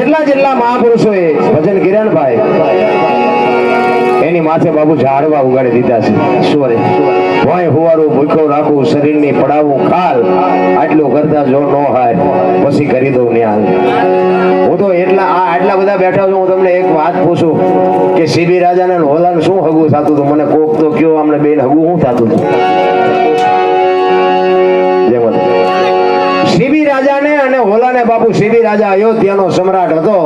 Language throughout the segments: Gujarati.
જેટલા જેટલા મહાપુરુષોએ ભજન કિરણભાઈ એની માથે બાબુ ઝાડવા ઉગાડી દીધા છે. સુવરે ભોય હુવારું ભૂખો રાખવું શરીરની પડાવું ખાલ આટલું કરતા જો ન હાય પછી કરી દઉં ન્યાલ હું તો એટલા આ આટલા બધા બેઠા છું હું તમને એક વાત પૂછું કે સીબી રાજાને હોલાનું શું હગું થતું હતું? મને કોક તો કયો અમને બેન હગું શું થતું હતું? હોલાને બાપુ સીબી રાજા અયોધ્યાનો સમ્રાટ હતો.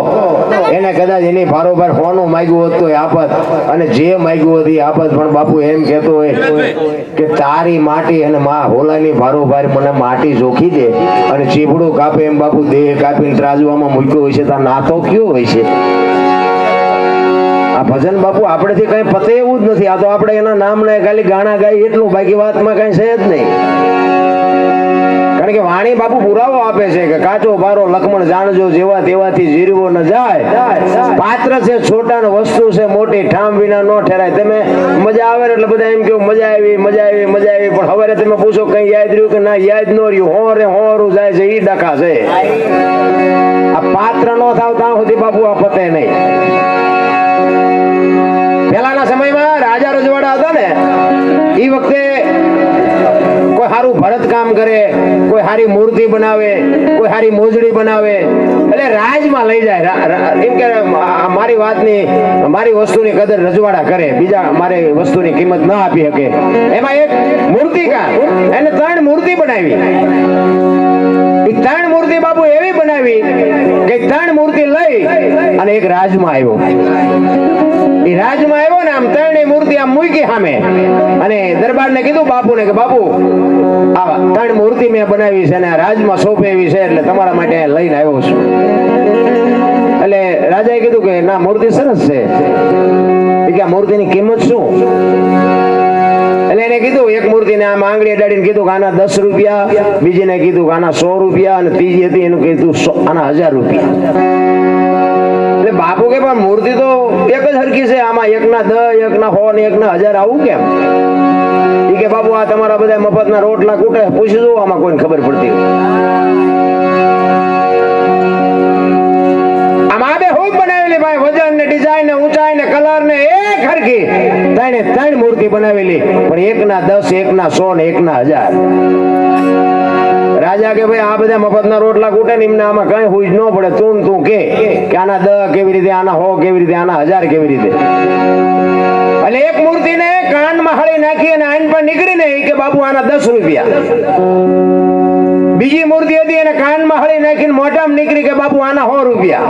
એને કદાચ એની ભારોભાર હોનું માગ્યું હતું એ આપત અને જે માગ્યું હતી આફત પણ બાપુ એમ કહેતો હોય કે તારી માટી અને મા હોલાની ભારોભાર મને માટી જોખી દે અને ચીબડું કાપે એમ બાપુ દેહ કાપીને ત્રાજવામાં મૂક્યો હોય છે. તાર નાતો કયો હોય છે? આ ભજન બાપુ આપણેથી કઈ પતે એવું જ નથી. આ તો આપણે એના નામ ને ખાલી ગાણા ગાઈ એટલું. બાકી વાતમાં કઈ છે જ નહીં. કારણ કે વાણી બાપુ પુરાવો આપે છે કે કાચો ભારો લખમણ જાણજો, જેવા તેવાથી જીરવો ન જાય. પાત્ર છે છોટા ને વસ્તુ છે, મોટી ઠામ વિના નો ઠેરાય. તમે મજા આવે એટલે બધા એમ કેવું મજા આવી મજા આવી મજા આવી. પણ હવે તમે પૂછો, કઈ યાદ રહ્યું કે ના, યાદ ન રહ્યું? હો રે હોરું જાય છે, ઈ ડખા છે. આ પાત્ર નો થાવ ત્યાં સુધી બાપુ આ પતે નહીં. પહેલાના સમયમાં રાજા રજવાડા હતા ને એ વખતે કોઈ સારું ભરત કામ કરે, કોઈ સારી મૂર્તિ બનાવે, કોઈ સારી મોજડી બનાવે. એટલે રાજમાં લઈ જાય એમ કે મારી વાતની, મારી વસ્તુની કદર રજવાડા કરે, બીજા મારી વસ્તુની કિંમત ના આપી શકે. એમાં એક મૂર્તિકાર, એને ત્રણ મૂર્તિ બનાવી. ત્રણ મૂર્તિ બાપુ એવી બનાવી કે ત્રણ મૂર્તિ લઈ અને એક રાજમાં આવ્યો. એ રાજમાં આવ્યો ને આમ ત્રણેય મૂર્તિ આમ મૂકી સામે. અને દરબારને કીધું બાપુને કે, બાપુ આ ત્રણ મૂર્તિ મેં બનાવી છે અને રાજમાં સોંપેવી છે એટલે તમારા માટે લઈને આવ્યો છું. એટલે રાજાએ કીધું કે ના, મૂર્તિ સરસ છે. આ મૂર્તિની કિંમત શું? એને કીધું, એક મૂર્તિને આમ આંગળી અડાડીને કીધું કે આના દસ રૂપિયા, બીજીને કીધું કે આના સો રૂપિયા અને ત્રીજી હતી એનું કીધું આના હજાર રૂપિયા. એટલે બાપુ કે પણ મૂર્તિ તો એક જ હરકી છે, આમાં એકના દસ, એકના સો ને એકના હજાર આવું કેમ? ઈ કે બાબુ આ તમારા બધા મફતના રોટલા કૂટે પૂછી દો આમાં કોઈને ખબર પડતી બનાવેલી ભાઈ. વજન ને ડિઝાઇન ને ઊંચાઈ ને ને એક હરખી હજાર. રાજા કે ભાઈ, આ બધા મફતના રોટલા કૂટે ને આમાં કઈ હુજ ન પડે. તું તું કે આના દ કેવી રીતે, આના હો કેવી રીતે, આના હજાર કેવી રીતે? એટલે એક મૂર્તિને કાનમાં હળી નાખી અને આઈન પર નીકળીને ને કે, બાબુ, આના દસ રૂપિયા. બીજી મૂર્તિ હતી એને કાનમાં હળી નાખીને મોઢામાં નીકળી કે બાપુ આના સો રૂપિયા.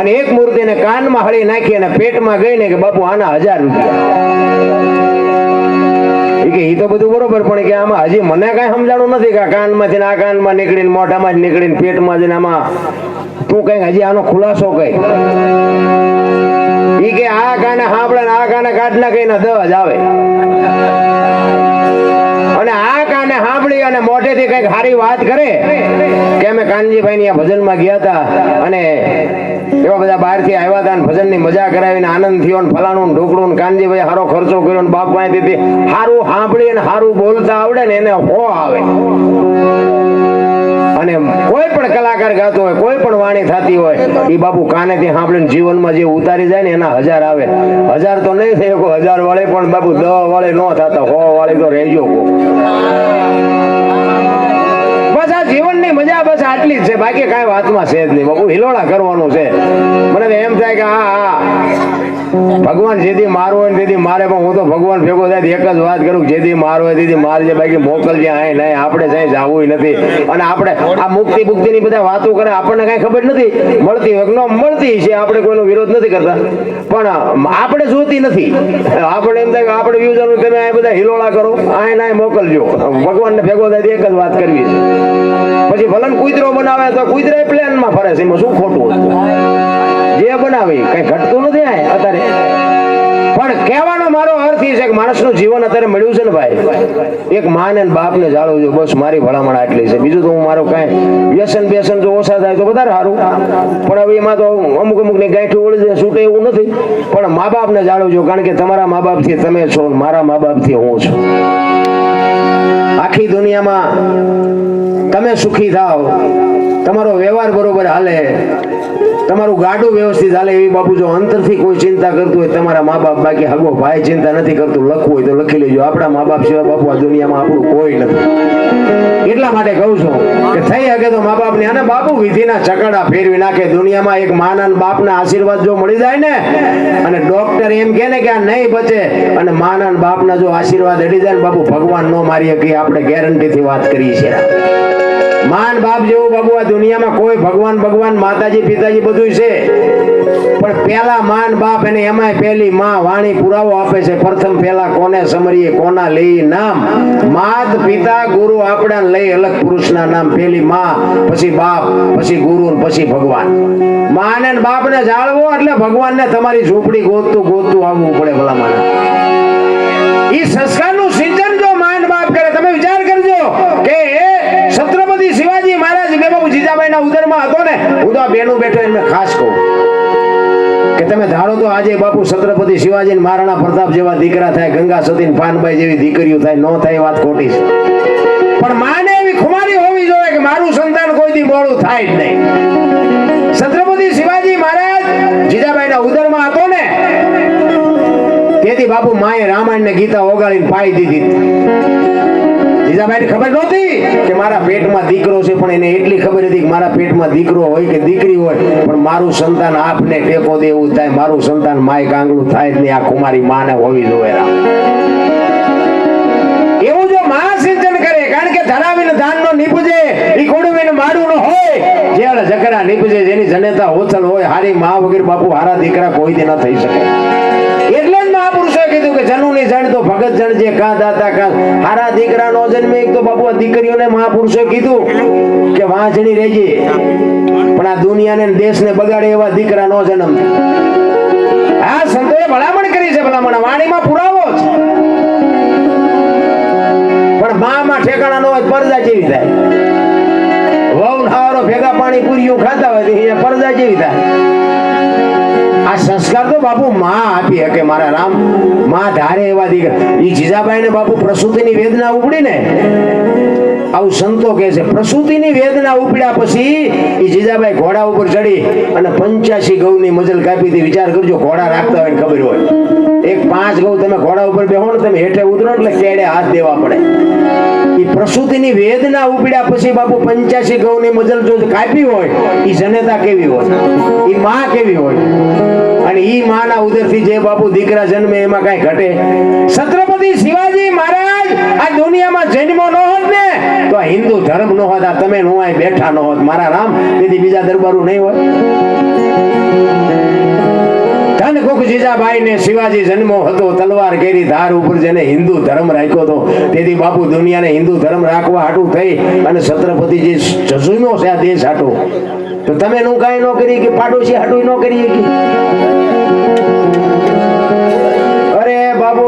અને એક મૂર્તિને કાનમાં હળી નાખી અને પેટમાં ગઈ ને કે બાપુ આના હજાર રૂપિયા. કે એ તો બધું બરોબર, પણ કે આમાં હજી મને કઈ સમજાણું નથી કે આ કાનમાંથી આ કાનમાં નીકળીને, મોઢામાં જ નીકળીને, પેટમાં જઈને આમાં તું કઈ હજી આનો ખુલાસો કઈ ઈ કે આ કાને સાંભળે ને આ કાને કાઢ નાખે એના દસ આવે. અને આ કાને સાંભળી અને મોઢેથી કંઈક સારી વાત કરે, કે અમે કાનજીભાઈ ની ભજનમાં ગયા હતા અને એવા બધા બહારથી આવ્યા હતા અને ભજનની મજા કરાવીને આનંદ થયો ને ફલાણું ને ઢોકળું કાનજીભાઈ સારો ખર્ચો કર્યો ને બાપ પાસેથી સારું સાંભળી અને સારું બોલતા આવડે ને એને હો આવે. અને કોઈ પણ કલાકાર ગાતો હોય, કોઈ પણ વાણી થતી હોય, એ બાપુ કાનેથી સાંભળીને જીવનમાં જે ઉતારી જાય ને એના હજાર આવે. હજાર તો નહીં શકો હજાર વાળે, પણ બાપુ દહ વાળે ન થતા હો વાળે તો રહેજો બસ આ જીવનની મજા બસ આટલી જ છે, બાકી કાંઈ વાતમાં છે જ નહીં. બાપુ હિલોળા કરવાનું છે. મને એમ થાય કે હા ભગવાન જેથી મારો હોય તેથી મારે, પણ હું તો ભગવાન ભેગો થાય એક જ વાત કરું જેથી મારો હોય તેથી મારજે બાકી મોકલજે આય નહીં, આપણે જાય જવું નથી. અને આપણે આ મુક્તિ મુક્તિ ની બધા વાતો કરે, આપણને કઈ ખબર નથી. મળતી હોય ન મળતી છે, આપણે કોઈનો વિરોધ નથી કરતા. પણ આપણે જોતી નથી. આપણે એમ થાય કે આપણે યુઝર તમે આ બધા હિલોળા કરો, આય નાય મોકલજો. ભગવાનને ભેગો થાય એક જ વાત કરવી છે. પછી ભલન કુતરો બનાવે તો કુતરા પ્લેનમાં ફરે છે, એમાં શું ખોટું હતું જે બનાવે, કઈ ઘટતું નથી આ અત્યારે. પણ કહેવાનો મારો અર્થ એ છે કે માણસનું જીવન અત્યારે મળ્યું છે ને ભાઈ, એક માન અને બાપને જાળવું છે બસ મારી ભલામણ આટલી છે. બીજું તો હું મારો કાંઈ વ્યસન બેસન જો ઓછા થાય તો વધારે સારું. પણ હવે એમાં તો અમુક અમુકની ગાંઠી ઓળી જાય, છૂટે એવું નથી. પણ મા બાપને જાળવજો, કારણ કે તમારા મા બાપથી તમે છો મારા મા બાપથી હું છું. આખી દુનિયામાં તમે સુખી થાવ. તમારો વ્યવહાર બરોબર હાલે. તમારું ગાડું વ્યવસ્થિત હાલે એવી બાપુ જો અંતરથી કોઈ ચિંતા કરતું હોય, તમારા મા બાપ બાકી હગો ભાઈ ચિંતા નથી કરતું. લખવું હોય તો લખી લેજો. આપણા મા બાપ સિવાય બાપુ આ દુનિયામાં આપણું કોઈ નથી. એટલા માટે કહું છું કે થઈ શકે તો મા બાપને અને બાપુ વિધિના ચકડા ફેરવી નાખે. દુનિયામાં એક માના બાપના આશીર્વાદ જો મળી જાય ને, અને ડોક્ટર એમ કે ને કે આ નહીં બચે, અને માના બાપના જો આશીર્વાદ અડી જાય ને, બાપુ ભગવાન નો મારી શકે આપણે ગેરંટીથી વાત કરીએ છીએ માન બાપ જેવું બાબુ આ દુનિયામાં કોઈ ભગવાન ભગવાન, માતાજી, પિતાજી બધું છે. પણ પેલા માન બાપ અને એમાંય પહેલી માં વાણી પુરાવો આપે છે. પ્રથમ પેલા કોને સમરીએ, કોના લઈ નામ? માત, પિતા, ગુરુ આપણા લઈ અલગ પુરુષના નામ. પેલી માં, પછી બાપ, પછી ગુરુ પછી ભગવાન. માને ને બાપને જાળવો એટલે ભગવાનને તમારી ઝૂંપડી ગોતતું ગોતતું આવવું પડે ભલા માને ઈ સંસ્કારનું સિંચન જો માન બાપ કરે તમે વિચાર કરજો કે એ છત્રપતિ શિવાજી મહારાજ બે બાબુ જીજાબાઈના ઉદરમાં હતો ને, હું તો આ બેનું બેઠો એમને ખાસ કહું. કે તમે ધારો તો આજે બાપુ છત્રપતિ શિવાજી મહારાણા પ્રતાપ જેવા દીકરા થાય, ગંગા સતી પાનભાઈ જેવી દીકરીઓ થાય, ન થાય વાત ખોટી છે. પણ માને એવી ખુમારી હોવી જોઈએ કે મારું સંતાન કોઈ દી મોડું થાય જ નહીં. છત્રપતિ શિવાજી મહારાજ જીજાબાઈના ઉદરમાં હતો ને, તેથી બાપુ માએ રામાયણ ને ગીતા ઓગાળીને પાઈ દીધી. જીજાબાઈને ખબર નહોતી કે મારા પેટમાં દીકરો છે, પણ એને એટલી ખબર હતી કે મારા પેટમાં દીકરો હોય કે દીકરી હોય, પણ મારું સંતાન આપને ટેકો દે એવું થાય. મારું સંતાન માય કાંગળું થાય જ નહીં. આ કુમારી માને હોવી જોઈએ એવું જો મા સિંચન કરે, કારણ કે ધરાવીને ધાનનો નીપજે એ ખોડવીને માડું ન હોય જેળ જકરા નીપજે, જેની જનેતા ઓછલ હોય, હારી મા વગર બાપુ હારા દીકરા કોઈ દી ન થઈ શકે. કીધું કે જનુની જણ તો ભગત જણ જે કા દાતા કા હારા દીકરા નો જન્મ એક તો બાપુ દીકરીઓને મહાપુરુષો કીધું કે વાંચણી રેજે પણ આ દુનિયાને દેશને બગાડે એવા દીકરા નો જન્મ. આ સંતોએ ભલામણ કરી છે ભલામણ. વાણીમાં પુરાવો છે. પણ મામાં ઠેકાણા નો હોય તો પરદા જેવી થાય. વહુ નાવારો ભેગા પાણી પૂરીયું ખાતા હોય તો અહીંયા પરદા જેવી થાય. આ સંસ્કાર તો બાપુ માં આપી હકે મારા રામ. માં ધારે એવા દીકરા. એ જીજાબાઈ ને બાપુ પ્રસૂતિની વેદના ઉપડી ને. આવું સંતો કહે છે પ્રસૂતિની વેદના ઉપડ્યા પછી એ જીજાબાઈ ઘોડા ઉપર ચડી અને પંચ્યાસી ગૌની મજલ કાપી હતી. વિચાર કરજો ઘોડા રાખતા હોય ખબર હોય. એક પાંચ ગૌ તમે ઘોડા ઉપર બેહો ને તમે હેઠે ઉતરો એટલે કેડે હાથ દેવા પડે. એ પ્રસૂતિની વેદના ઉપડ્યા પછી બાપુ પંચ્યાસી ગૌની મજલ જો કાપી હોય એ જનેતા કેવી હોય? એ માં કેવી હોય? અને ઈ માના ઉદરથી જે બાપુ દીકરા જન્મે એમાં કાંઈ ઘટે? છત્રપતિ શિવાજી મહારાજ, આ દુનિયામાં જન્મો ન હોત ને, તો આ હિન્દુ ધર્મ ન હોત, આ તમે નો બેઠા ન હોત. મારા રામ તેથી બીજા દરબારું નહીં હોય? ધન કુક જીજાબાઈ ને શિવાજી જન્મો હતો, તલવાર કેરી, ધાર ઉપર જેને હિન્દુ ધર્મ રાખ્યો હતો. તેથી બાપુ દુનિયાને હિન્દુ ધર્મ રાખવા હાટું થઈ અને છત્રપતિ જે છે આ દેશ હાટો. તો તમે નું કાંઈ ન કરી કે પાડોશી હાટું ન કરી શકી? અરે બાબુ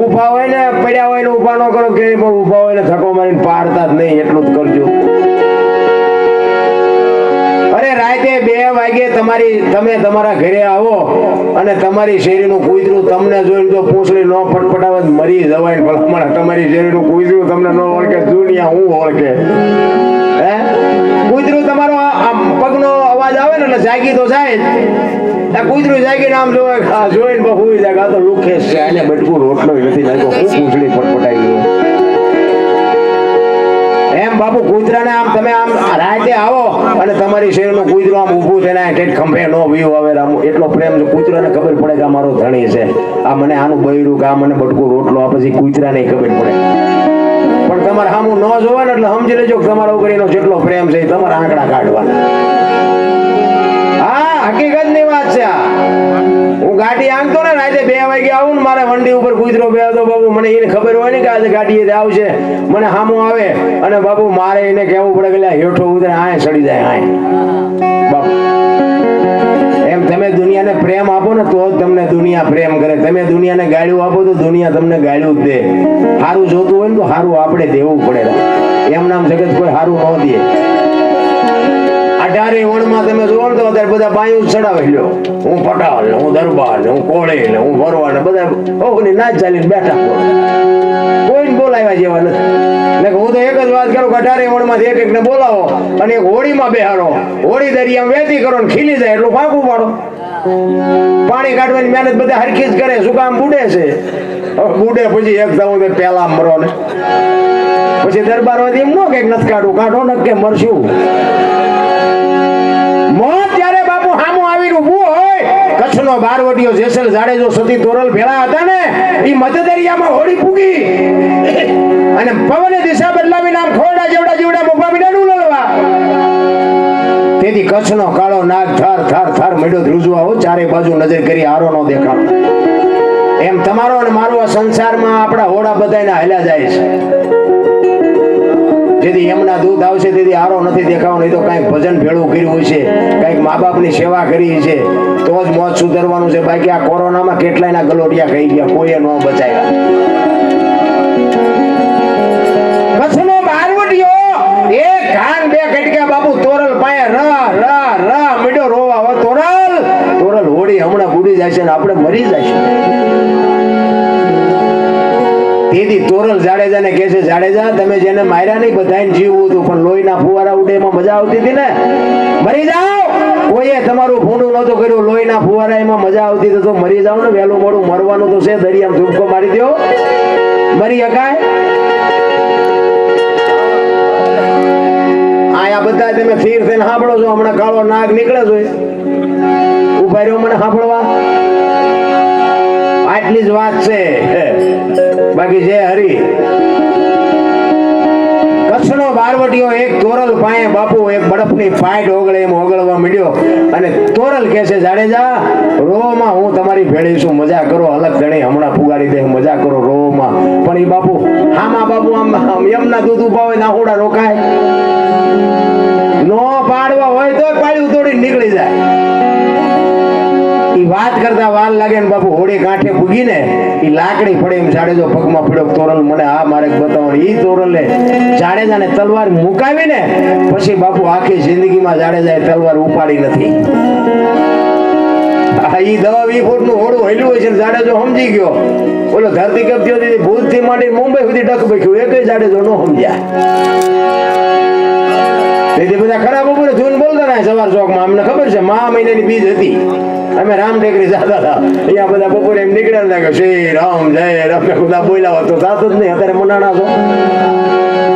ઊભા હોય ને, પડ્યા હોય ને, ઊભા ન કરો કે ઊભા હોય ને થકો મારીને પાડતા જ નહીં, એટલું જ કરજો. વાગે તમારી, તમે તમારા ઘરે આવો અને તમારી શેરીનું કૂતરું તમને જોઈને જો પૂંછડી ન ફટફટાવે મરી જવાય. ભલામણ તમારી શેરીનું કૂતરું તમને ન ઓળખે, દુનિયા હું ઓળખે? હે? કૂતરું તમારો પગનો અવાજ આવે ને એટલે જાગી તો જાય આ કૂતરું જાગીને આમ જોવે જોઈને બહુ જાય તો લુખેશ છે. આને બટકું રોટલો નથી નાખ્યો હું પૂંછડી ફટફટાઈ ગયો બાપુ, કૂતરાને આમ તમે આમ રાતે આવો અને તમારી શેરનું કૂતરું આમ ઊભું થઈને ઠેઠ ખંભે નો વ્યૂ આવે આમ એટલો પ્રેમ છે. કૂતરાને ખબર પડે કે આ મારો ધણી છે. આ મને આનું બૈરું કે આ મને બટકું રોટલો આ પછી કૂતરાને ખબર પડે. પણ તમારે સામું ન જોવા ને એટલે સમજી લેજો તમારા ઉપર એનો જેટલો પ્રેમ છે તમારા આંકડા કાઢવાના. હું ગાડી ને રાતે બે વાગે આવું ને મારે વંડી ઉપર કૂતરો બેહતો બાબુ. મને એને ખબર હોય ને કે આજે ગાડીએ આવશે. મને હામો આવે અને બાબુ મારે એને કહેવું પડે કે હેઠો ઉતરે, આય સડી જાય, આય. તમે દુનિયાને પ્રેમ આપો ને, તો તમને દુનિયા પ્રેમ કરે. તમે દુનિયાને ગાળ્યું આપો તો દુનિયા તમને ગાળ્યું દે. સારું જોતું હોય ને તો સારું આપણે દેવું પડે. એમ નામ જગત કોઈ સારું ન દે. અઢારે વણમાં તમે જોવો ને તો અત્યારે બધા બાયું ચડાવી લ્યો. હું પટાલ ને હું દરબાર ને હું કોળે ને હું ભરવા ને બધા ઓહ ને ના ચાલીને બેઠા કોઈને બોલાવ્યા જેવા નથી. ને હું તો એક જ વાત કરું કે અઢારે વણમાંથી એક એકને બોલાવો અને એક હોળીમાં બેહાડો. હોળી દરિયામાં વેતી કરો ને ખીલી જાય એટલું ફાંકું પાડો પાણી કાઢવાની મહેનત બધા હરખી જ કરે, શું કામ બુડે છે? બુડે પછી એક તો પેલા મરો ને. પછી દરબારમાંથી એમ ન કે નથી કાઢું કાઢો ને કે મરશું. કચ્છનો બારવટીયો જેસલ જાડેજો સતી તોરલ ભેળા હતા ને એ મધદરિયામાં હોડી ફૂગી અને પવને દિશા બદલાવી આમ ખોરડા જેવડા જેવડા મોભા મીડા લડવા. તેથી કચ્છનો કાળો નાગ ધાર થાર ધાર મળ્યો ધ્રુજવા હો, ચારે બાજુ નજર કરી આરો નો દેખાવ એમ તમારો અને મારો સંસારમાં આપણા હોડા બધાને હાલ્યા જાય છે. જેથી એમના દૂધ આવશે, તેથી આરો નથી દેખાવ નહીં તો કાંઈક ભજન ભેળું કર્યું છે, કાંઈક મા બાપની સેવા કરી છે, તો જ મોત સુધરવાનું છે. બાકી આ કોરોનામાં કેટલાયના ગલોટિયા ખાઈ ગયા, કોઈએ ન બચાવ્યા. કચ્છનો બારવટીયો એક ઘાન, બે કટકા બાપુ, તોરલ પાયા, ર ર ર, મીડો રોવા હો તોરલ. તોરલ હોડી હમણાં બુડી જાય છે ને આપણે મરી જઈશું તેથી તોરલ જાડેજાને કહે છે જાડેજા, તમે જેને માર્યા નહીં બધાને જીવવું હતું, પણ લોહીના ફુવારા ઉડે, એમાં મજા આવતી હતી ને? મરી જાઓ! કોઈએ તમારું ભૂંડું નહોતું કર્યું, લોહીના ફુવારા એમાં મજા આવતી તો મરી જાઓ ને, વહેલું મોડું મરવાનું તો છે, દરિયામાં ધૂમકો મારી દો મરી શકાય? આયા બધા તમે ફીર થઈને સાંભળો છો, હમણાં કાળો નાગ નીકળે છે. ઊભા રહ્યો મને સાંભળવા. આટલી જ વાત છે. બાકી જય હરી, કચ્છનો બારવટીયો એક તોરલ પાયે બાપુ, એક બરફની ફાઇટ ઓગળે એમ ઓગળવા મળ્યો અને તોરલ કહે છે, જાડેજા, રોમાં હું તમારી ભેળી છું, મજા કરો, અલગ ગણે હમણાં પુગાડી દે, મજા કરો રોમાં. પણ એ બાપુ, હામાં બાપુ, આમ એમના દૂધ ઊભા હોય નાહુડા રોકાય. નો પાડવા હોય તો પાડ્યું, તોડી નીકળી જાય. વાત કરતા વાલ લાગે ને બાપુ હોડી કાંઠે પૂગીને એ લાકડી પડે એમ જાડેજો પગમાં પીડો તોરલ મને આ મારે બતાવો એ તોરલે. જાડેજાને તલવાર મુકાવી ને પછી બાપુ આખી જિંદગીમાં જાડેજાએ તલવાર ઉપાડી નથી. ઈ દવા વી ફૂટનું હોડું હેલ્યું હોય છે ને જાડેજો સમજી ગયો. ઓલો ધરતી કપતી હતી ભૂતથી માંડી મુંબઈ સુધી ડક બેઠ્યું એક જાડેજો ન સમજ્યા. તેથી બધા ખરાબ ઉપર જૂન બોલતા ના સવાર ચોકમાં. અમને ખબર છે મહા મહિનાની બીજ હતી. અમે રામ ટેકરી જતા હતા. અહીંયા બધા બપોરે એમ નીકળ્યા હતા કે શ્રી રામ જય રામ. બધા બોલ્યા તો થતું જ નહીં. અત્યારે મનાણા છો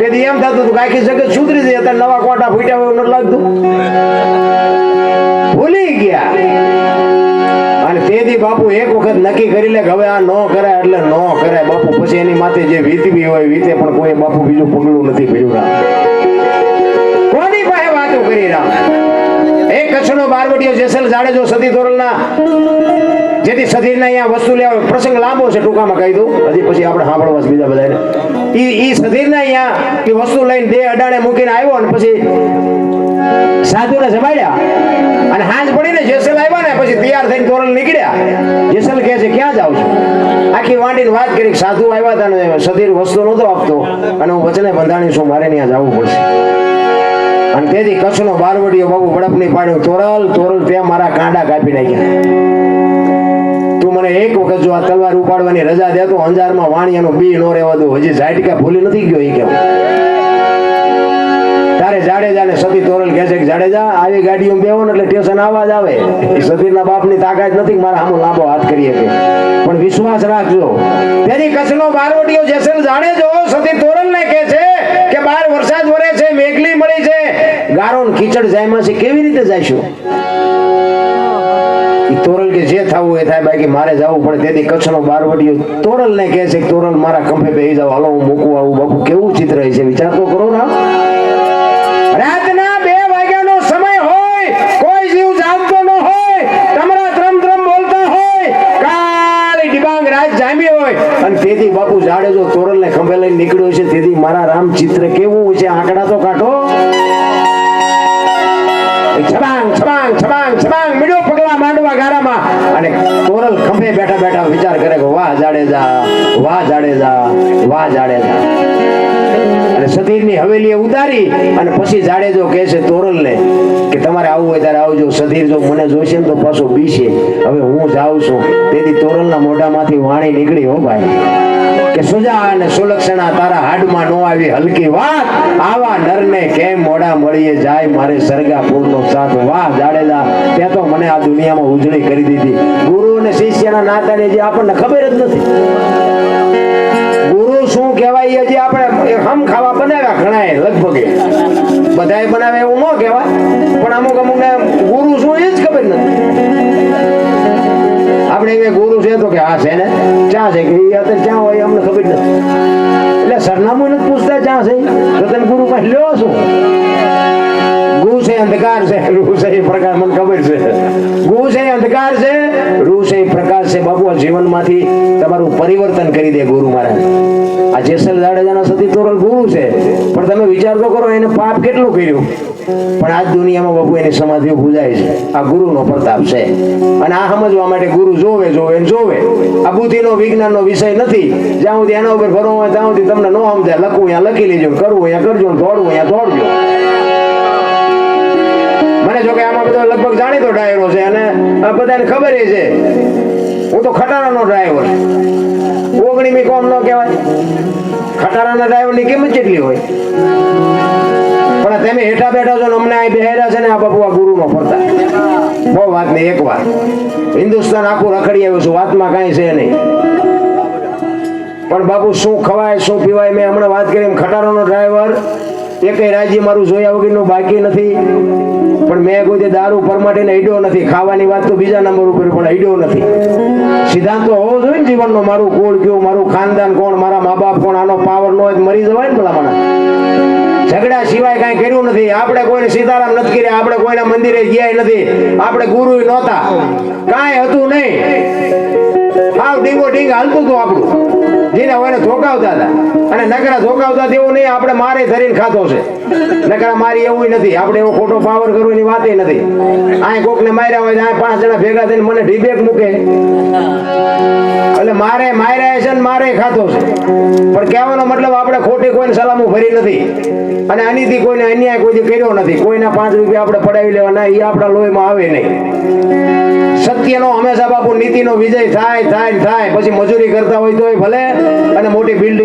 તેથી એમ થતું હતું કે જગત સુધરી જાય. અત્યારે નવા કોટા ફૂટ્યા હોય નથી લાગતું. ભૂલી ગયા. અને તેથી બાપુ એક વખત નક્કી કરી લે કે હવે આ ન કરાય એટલે ન કરાય. બાપુ પછી એની માથે જે વીતવી હોય વીતે પણ કોઈ બાપુ બીજું પગલું નથી ભર્યું કરી રામ એક કચ્છનો બારવટીયો જેસલ જાડેજો સતી તોરલના જેથી સધીરના અહીંયા વસ્તુ લેવા પ્રસંગ લાંબો છે, ટૂંકામાં કહી દઉં. હજી પછી આપણે સાંભળવા બીજા બધાને. ઈ ઈ સધીરના અહીંયા એ વસ્તુ લઈને દેહ અડાણે મૂકીને આવ્યો અને પછી સાધુને જમાડ્યા. અને હાંજ પડીને જેસલ આવ્યા ને પછી તૈયાર થઈને તોરલ નીકળ્યા. જેસલ કહે છે, ક્યાં જાવ છો? આખી વાંડીને વાત કરી સાધુ આવ્યા હતા ને સધીર વસ્તુ નહોતો આપતો. અને હું વચને બંધાણી છું, મારે ત્યાં જવું પડશે. અને તેથી કચ્છનો બારવડીયો બાબુ બળપની પાડ્યો. તોરલ તોરલ ત્યાં મારા કાંડા કાપી નાખ્યા. તું મને એક વખત જો આ તલવાર ઉપાડવાની રજા દે તો અંજારમાં વાણિયાનું બી નો રહેવા દો. હજી ઝાટકા ભૂલી નથી ગયો એ કેવું તારે જાડેજા ને સતી તોરલ કહે છે કે, જાડેજા, આવી ગાડીઓ બેહો ને એટલે આવા જ આવે. એ સતીના બાપની તાકાત નથી મારા આમો લાંબો હાથ કરી શકે. પણ વિશ્વાસ રાખજો. તેની કચ્છનો બારવટીયો જેસલ જાડેજો, સતી તોરલ ને કહે છે કે, બાર વરસાદ વરે છે, મેઘલી મળી છે. ગારો ને જાય છે કેવી રીતે જઈશું તોરલ કે જે થવું એ થાય, બાકી મારે જવું પડે. તેથી કચ્છનો બારવટીયો તોરલ ને કહે છે તોરલ મારા ખંભે બે જાવ હાલો, હું મૂકું આવું. બાપુ, કેવું ચિત્ર છે? વિચાર તો કરો ના. રાતના બે વાગ્યાનો સમય હોય, કોઈ જીવ જાગતો ન હોય, તમારા ત્રમ ત્રમ બોલતા હોય, કાળી ડિબાંગ રાત જામી હોય. અને તેથી બાપુ જાડેજો તોરલ ને ખંભે લઈને નીકળ્યો છે. તેથી મારા રામ ચિત્ર કેવું છે? આંકડા તો કાઢો. છબાંગ મીડો પગલા માંડવા ગારામાં. અને કોરલ ખંભે બેઠા બેઠા વિચાર કરે કે વાહ જાડેજા વાહ જાડેજા વાહ જાડેજા. અને સધીરની હવેલીએ ઉતારી અને પછી જાડેજો કહે છે તોરલને કે તમારે આવવું હોય ત્યારે આવજો. સધીર જો મને જોઈશે ને તો પાછો બીશે. હવે હું જાઉં છું. તેથી તોરલના મોઢામાંથી વાણી નીકળી હો ભાઈ. કે સુજા અને સુલક્ષણા તારા હાડમાં નો આવી હલકી વાત. આવા નરને કેમ મોડા મળીએ જાય? મારે સરગાપુરનો સાથ વાહ, જાડેજા તે તો મને આ દુનિયામાં ઉજળી કરી દીધી. ગુરુ અને શિષ્યના નાતાને જે આપણને ખબર જ નથી. ગુરુ શું કહેવાય? હજી આપણે હમ ખાવા બનાવ્યા ઘણાએ લગભગ. બધાએ બનાવે એવું ન કહેવાય. પણ અમુક અમુક ને ગુરુ તો કે આ છે ને ચા છે, કે એ અત્યારે ચા હોય, અમને ખબર નથી. એટલે સરનામું નથી પૂછતા ચા છે. તો તને ગુરુ પાસે લ્યો છું ગુ છે અંધકાર છે, રૂ છે, એ પ્રકાર મને ખબર છે. ગુ છે અંધકાર છે છે, પ્રકાશ છે, બાપુ, આ જીવનમાંથી તમારું પરિવર્તન કરી દે ગુરુ મહારાજ. આ જેસલ જાડેજાના સતી તોરલ ગુરુ છે, પણ તમે વિચાર તો કરો, એને પાપ કેટલું કર્યું? પણ આજ દુનિયામાં બાપુ, એની સમાધિ પૂજાય છે. આ ગુરુનો પ્રતાપ છે. અને આ સમજવા માટે ગુરુ જોવે જોવે જોવે. આ બુદ્ધિનો, વિજ્ઞાનનો વિષય નથી. જ્યાં સુધી એના ઉપર ભરવું હોય, ત્યાં સુધી તમને ન સમજાય લખવું ત્યાં લખી લેજો, કરવું અહીંયા કરજો દોડવું અહીંયા દોડજો. મને જો કે આમાં બધો લગભગ જાણીતો ડાયરો છે, અને બધાને ખબર છે. હું તો ખટારાનો ડ્રાઈવર ઓગણીમી કોમ ન કહેવાય. ખટારાના ડ્રાઈવરની કિંમત કેટલી હોય? પણ તમે હેઠા બેઠા છો અમને અહીં બેહેરા છે ને આ બાપુ આ ગુરુનો ફરતા. બહુ વાત નહીં, એક વાર હિન્દુસ્તાન આખું રખડી આવ્યું છું, વાતમાં કાંઈ છે નહીં. પણ બાપુ શું ખવાય, શું પીવાય, મેં હમણાં વાત કરી એમ ખટારાનો ડ્રાઈવર એકેય રાજ્ય મારું જોયા વગરનું બાકી નથી. પણ મેં કોઈ તે દારૂ પરમાટીને ઈડ્યો નથી. ખાવાની વાત તો બીજા નંબર ઉપર, પણ હડ્યો નથી. સિદ્ધાંત હોવો જોઈએ ને જીવનનો. મારું કુળ કયું, મારું ખાનદાન કોણ, મારા મા બાપ કોણ, આનો પાવર નો હોય મરી જવાય ને ભલા મને ઝઘડા સિવાય કાંઈ કર્યું નથી. આપણે કોઈને સીતારામ નથી કર્યા, આપણે કોઈના મંદિરે ગયા નથી. આપણે ગુરુ નહોતા. કાંઈ હતું નહીં. હાવ ડીંગો ડીંગ હાલતું હતું આપણું. જેને હોય ધોકાવતા હતા. અને નકરા ધોકાવતા તેવું નહીં, આપણે મારે ધરીને ખાતો છે. નકરા મારી એવું નથી. આપણે એવો ખોટો પાવર કરવો એની વાતે નથી. આ કોકને માર્યા હોય આ પાંચ જણા ભેગા થઈને મને ઢીબેક મૂકે. એટલે મારે માર્યા છે ને મારે ખાતો છે. પણ કહેવાનો મતલબ આપણે ખોટી કોઈને સલામો ભરી નથી. અને આનીથી કોઈને અન્યાય કોઈ કર્યો નથી. કોઈના પાંચ રૂપિયા આપણે પડાવી લેવાના એ આપણા લોહીમાં આવે નહીં. સત્યનો હંમેશા બાપુ નીતિનો વિજય થાય થાય થાય. પછી મજૂરી કરતા હોય તોય ભલે, અને મોટી બિલ્ડિંગ